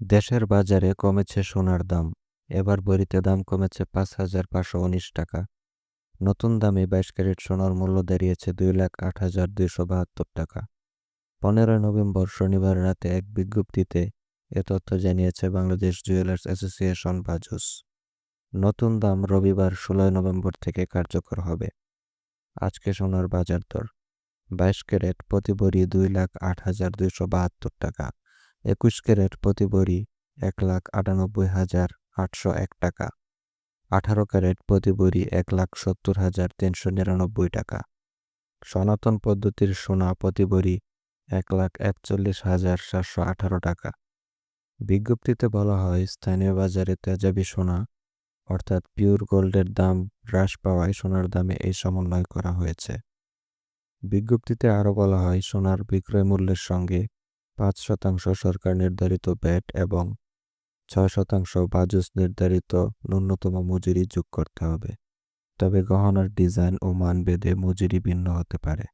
দেশের বাজারে কমেছে সোনার দাম, এবার বড়িতে দাম কমেছে পাঁচ হাজার পাঁচশো উনিশ টাকা। নতুন দামে বাইশ ক্যারেট সোনার মূল্য দাঁড়িয়েছে দুই লাখ আট হাজার দুইশো বাহাত্তর টাকা। পনেরোই নভেম্বর শনিবার রাতে এক বিজ্ঞপ্তিতে এ তথ্য জানিয়েছে বাংলাদেশ জুয়েলার্স অ্যাসোসিয়েশন বাজুস। নতুন দাম রবিবার ষোলোই নভেম্বর থেকে কার্যকর হবে। আজকে সোনার বাজার দর, বাইশ ক্যারেট প্রতি বড়ি দুই লাখ আট হাজার দুইশো বাহাত্তর টাকা। একুশ ক্যারেট প্রতি বড়ি এক লাখ আটানব্বই হাজার আটশো এক টাকা। আঠারো ক্যারেট প্রতি বড়ি এক লাখ সত্তর হাজার তিনশো নিরানব্বই টাকা। সনাতন পদ্ধতির সোনা প্রতি বড়ি এক লাখ একচল্লিশ হাজার সাতশো আঠারো টাকা। বিজ্ঞপ্তিতে বলা হয়, স্থানীয় বাজারে তেজাবি সোনা, অর্থাৎ পিওর গোল্ডের দাম হ্রাস পাওয়ায় সোনার দামে এই সমন্বয় করা হয়েছে। বিজ্ঞপ্তিতে আরও বলা হয়, সোনার বিক্রয় মূল্যের সঙ্গে পাঁচ শতাংশ সরকার নির্ধারিত ব্যাট এবং ছয় শতাংশ বাজুস নির্ধারিত ন্যূনতম মজুরি যোগ করতে হবে। তবে গহনার ডিজাইন ও মান ভেদে মজুরি ভিন্ন হতে পারে।